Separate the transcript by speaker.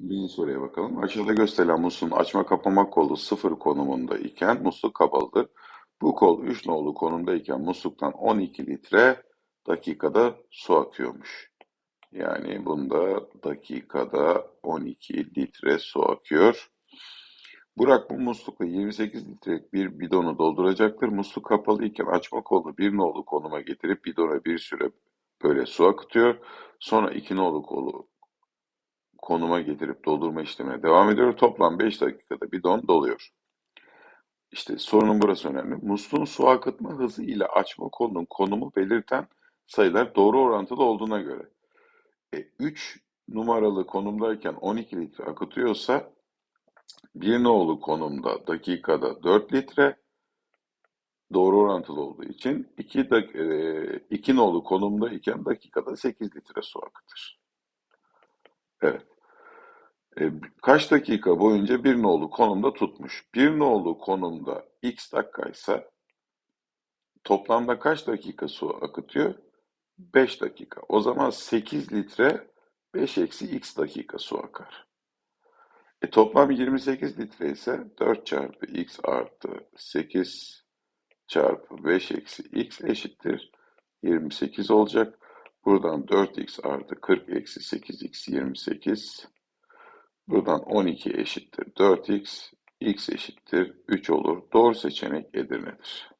Speaker 1: Bir soruya bakalım. Aşağıda gösterilen musluğun açma kapama kolu sıfır konumunda iken musluk kapalıdır. Bu kol 3 nolu konumdayken musluktan 12 litre dakikada su akıyormuş. Yani bunda dakikada 12 litre su akıyor. Burak bu muslukla 28 litrelik bir bidonu dolduracaktır. Musluk kapalı iken açma kolunu bir nolu konuma getirip bidona bir süre böyle su akıtıyor. Sonra iki nolu kolu konuma getirip doldurma işlemine devam ediyor. Toplam 5 dakikada bidon doluyor. İşte sorunun burası önemli. Musluğun su akıtma hızı ile açma kolunun konumu belirten sayılar doğru orantılı olduğuna göre. E, 3 numaralı konumdayken 12 litre akıtıyorsa bir nolu konumda dakikada 4 litre doğru orantılı olduğu için 2 dak e, iki nolu konumda iken dakikada 8 litre su akıtır. E, kaç dakika boyunca bir nolu konumda tutmuş? Bir nolu konumda x dakikaysa toplamda kaç dakika su akıtıyor? 5 dakika. O zaman 8 litre 5 eksi x dakika su akar. E, toplam 28 litre ise 4 çarpı x artı 8 çarpı 5 eksi x eşittir 28 olacak. Buradan 4x artı 40 eksi 8x 28. Buradan 12 eşittir 4x, x eşittir 3 olur. Doğru seçenek Edirne'dir.